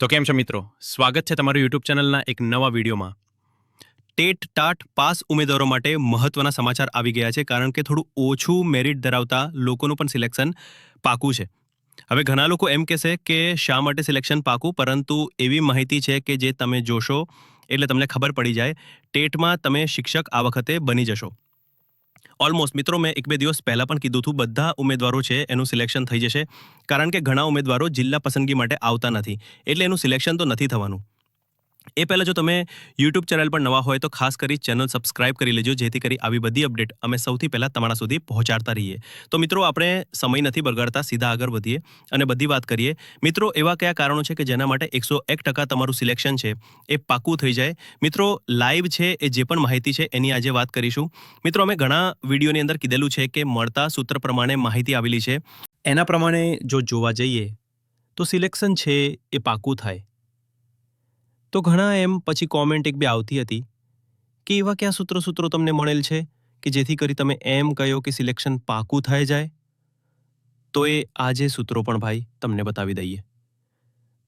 તો કેમ છો મિત્રો? સ્વાગત છે તમારું યુટ્યુબ ચેનલના એક નવા વિડીયોમાં. ટેટ ટાટ પાસ ઉમેદવારો માટે મહત્વના સમાચાર આવી ગયા છે કારણ કે થોડું ઓછું મેરિટ ધરાવતા લોકોનું પણ સિલેક્શન પાકું છે. હવે ઘણા લોકો એમ કહેશે કે શા માટે સિલેક્શન પાકું? પરંતુ એવી માહિતી છે કે જે તમે જોશો એટલે તમને ખબર પડી જાય, ટેટમાં તમે શિક્ષક આ વખતે બની જશો. ઓલમોસ્ટ મિત્રો, મેં એક બે દિવસ પહેલાં પણ કીધું હતું, બધા ઉમેદવારો છે, એનું સિલેક્શન થઈ જશે. કારણ કે ઘણા ઉમેદવારો જિલ્લા પસંદગી માટે આવતા નથી. એટલે એનું સિલેક્શન તો નથી થવાનું. એ પહેલાં જો તમે યુટ્યુબ ચેનલ પર નવા હોય તો ખાસ કરી ચેનલ સબસ્ક્રાઇબ કરી લેજો, જેથી કરી આવી બધી અપડેટ અમે સૌથી પહેલાં તમારા સુધી પહોંચાડતા રહીએ. તો મિત્રો, આપણે સમય નથી બગાડતા, સીધા આગળ વધીએ અને બધી વાત કરીએ. મિત્રો, એવા કયા કારણો છે કે જેના માટે એકસો એક ટકા તમારું સિલેક્શન છે એ પાકું થઈ જાય? મિત્રો, લાઈવ છે એ જે પણ માહિતી છે એની આજે વાત કરીશું. મિત્રો, અમે ઘણા વિડીયોની અંદર કીધેલું છે કે મળતા સૂત્ર પ્રમાણે માહિતી આવેલી છે. એના પ્રમાણે જો જોવા જઈએ, તો સિલેક્શન છે એ પાકું થાય. તો ઘણા એમ પછી કોમેન્ટ એક બે આવતી હતી કે એવા કયા સૂત્રો સૂત્રો તમને મળેલ છે કે જેથી કરી તમે એમ કહ્યો કે સિલેક્શન પાકું થઈ જાય? તો એ આજે સૂત્રો પણ ભાઈ તમને બતાવી દઈએ.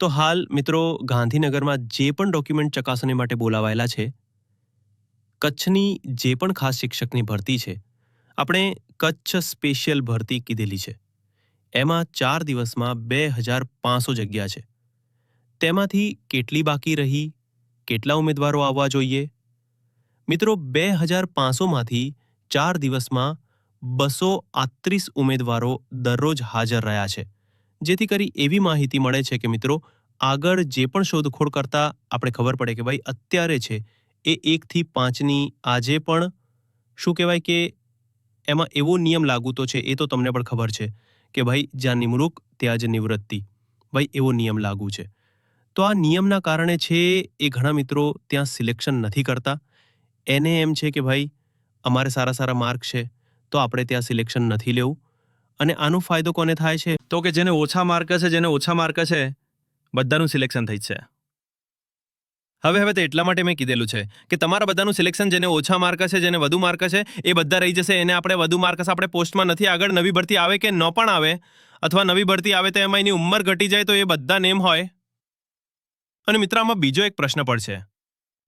તો હાલ મિત્રો ગાંધીનગરમાં જે પણ ડોક્યુમેન્ટ ચકાસણી માટે બોલાવાયેલા છે, કચ્છની જે પણ ખાસ શિક્ષકની ભરતી છે, આપણે કચ્છ સ્પેશિયલ ભરતી કીધેલી છે. એમાં ચાર દિવસમાં બે હજાર પાંચસો જગ્યા છે. તેમાંથી કેટલી બાકી રહી? કેટલા ઉમેદવારો આવવા જોઈએ? મિત્રો, બે હજાર પાંચસોમાંથી ચાર દિવસમાં બસો આત્રીસ ઉમેદવારો દરરોજ હાજર રહ્યા છે. જેથી કરી એવી માહિતી મળે છે કે મિત્રો, આગળ જે પણ શોધખોળ કરતા આપણે ખબર પડે કે ભાઈ, અત્યારે છે એ એકથી પાંચની આજે પણ શું કહેવાય કે એમાં એવો નિયમ લાગુ તો છે એ તો તમને પણ ખબર છે કે ભાઈ, જ્યાં નિમણૂક, ત્યાં જ નિવૃત્તિ. ભાઈ, એવો નિયમ લાગુ છે. તો આ નિયમના કારણે છે એ ઘણા મિત્રો ત્યાં સિલેક્શન નથી કરતા. એને એમ છે કે ભાઈ, અમારે સારા સારા માર્ક છે, તો આપણે ત્યાં સિલેક્શન નથી લેવું. અને આનો ફાયદો કોને થાય છે? તો કે જેને ઓછા માર્ક છે જેને ઓછા માર્ક છે બધાનું સિલેક્શન થઈ છે. હવે હવે તો એટલા માટે મેં કીધેલું છે કે તમારા બધાનું સિલેક્શન જેને ઓછા માર્ક છે જેને વધુ માર્ક છે એ બધા રહી જશે. એને આપણે વધુ માર્ક આપણે પોસ્ટમાં નથી આગળ નવી ભરતી આવે કે ન પણ આવે, અથવા નવી ભરતી આવે તો એમાં એની ઉંમર ઘટી જાય તો એ બધા નેમ હોય. અને મિત્ર, આમાં બીજો એક પ્રશ્ન પણ છે.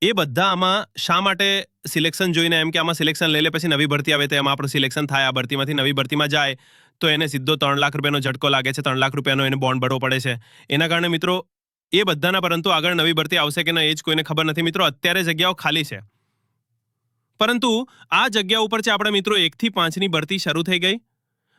એ બધા આમાં શા માટે સિલેક્શન જોઈને, એમ કે આમાં સિલેક્શન લઈ લે, પછી નવી ભરતી આવે તો એમાં આપણું સિલેક્શન થાય, આ ભરતીમાંથી નવી ભરતીમાં જાય, તો એને સીધો ત્રણ લાખ રૂપિયાનો ઝટકો લાગે છે, ત્રણ લાખ રૂપિયાનો એને બોન્ડ ભરવો પડે છે. એના કારણે મિત્રો, એ બધાના પરંતુ આગળ નવી ભરતી આવશે કે ના એ જ કોઈને ખબર નથી. મિત્રો, અત્યારે જગ્યાઓ ખાલી છે. પરંતુ આ જગ્યા ઉપર છે આપણા મિત્રો એકથી પાંચની ભરતી શરૂ થઈ ગઈ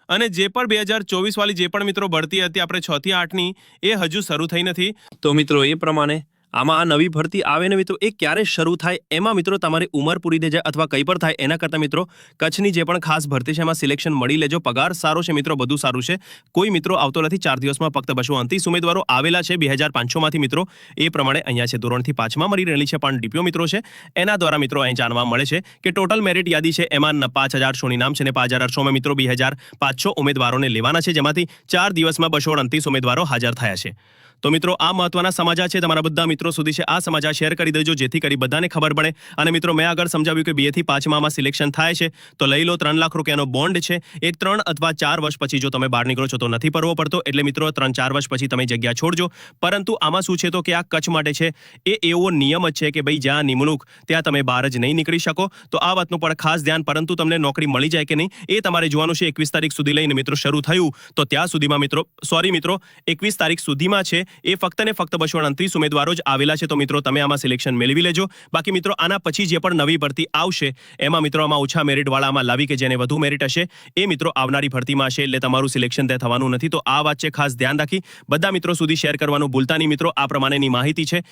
અને જે પણ બે હજાર ચોવીસ વાળી જે પણ મિત્રો ભરતી હતી, આપણે છ થી આઠની, એ હજુ શરૂ થઈ નથી. તો મિત્રો, એ પ્રમાણે આમાં આ નવી ભરતી આવે ને મિત્રો, એ ક્યારે શરૂ થાય? એમાં મિત્રો તમારી ઉંમર પૂરી થઈ જાય અથવા કંઈ પણ થાય, એના કરતાં મિત્રો, કચ્છની જે પણ ખાસ ભરતી છે, એમાં સિલેક્શન મળી લેજો. પગાર સારો છે મિત્રો, બધું સારું છે. કોઈ મિત્રો આવતો નથી, ચાર દિવસમાં ફક્ત બસો અંતિસ ઉમેદવારો આવેલા છે, બે હજાર પાંચસોમાંથી મિત્રો, એ પ્રમાણે અહીંયા છે, ધોરણથી પાંચમાં મળી રહેલી છે, પણ ડીપીઓ મિત્રો છે, એના દ્વારા મિત્રો અહીં જાણવા મળે છે કે ટોટલ મેરિટ યાદી છે, એમાં પાંચ હજાર સોની નામ છે અને પાંચ હજાર સોમાં મિત્રો બે હજાર પાંચસો ઉમેદવારોને લેવાના છે, જેમાંથી ચાર દિવસમાં બસો અડતીસ ઉમેદવારો હાજર થયા છે. તો મિત્રો, આ મહત્વના સમાચાર છે તમારા બધા મિત્રો સુધી છે આ સમાચાર શેર કરી દેજો, જેથી કરી બધાને ખબર પડે. અને મિત્રો, મેં આગળ સમજાવ્યું કે બેથી પાંચમામાં સિલેક્શન થાય છે, તો લઈ લો ત્રણ લાખ રૂપિયાનો બોન્ડ છે. એ ત્રણ અથવા ચાર વર્ષ પછી જો તમે બહાર નીકળો છો તો નથી ભરવો પડતો. એટલે મિત્રો, ત્રણ ચાર વર્ષ પછી તમે જગ્યા છોડજો. પરંતુ આમાં શું છે તો કે આ કચ્છ માટે છે, એ એવો નિયમ જ છે કે ભાઈ જ્યાં નિમણૂક, ત્યાં તમે બહાર જ નહીં નીકળી શકો. તો આ વાતનું પણ ખાસ ધ્યાન, પરંતુ તમને નોકરી મળી જાય કે નહીં, એ તમારે જોવાનું છે. એકવીસ તારીખ સુધી લઈને મિત્રો, શરૂ થયું. તો ત્યાં સુધીમાં મિત્રો સોરી મિત્રો, એકવીસ તારીખ સુધીમાં છે એ ફક્ત ને ફક્ત બસો અડત્રીસ ઉમેદવારો જ આવેલા છે. તો મિત્રો, તમે આમાં સિલેક્શન મેળવી લેજો. બાકી મિત્રો, આના પછી જે પણ નવી ભરતી આવશે, એમાં મિત્રો આમાં ઓછા મેરિટવાળા આમાં લાવી કે જેને વધુ મેરિટ હશે, એ મિત્રો આવનારી ભરતીમાં હશે. એટલે તમારું સિલેક્શન ત્યાં થવાનું નથી. તો આ વાત છે ખાસ ધ્યાન રાખી. બધા મિત્રો સુધી શેર કરવાનું ભૂલતા નહીં મિત્રો. આ પ્રમાણેની માહિતી છે.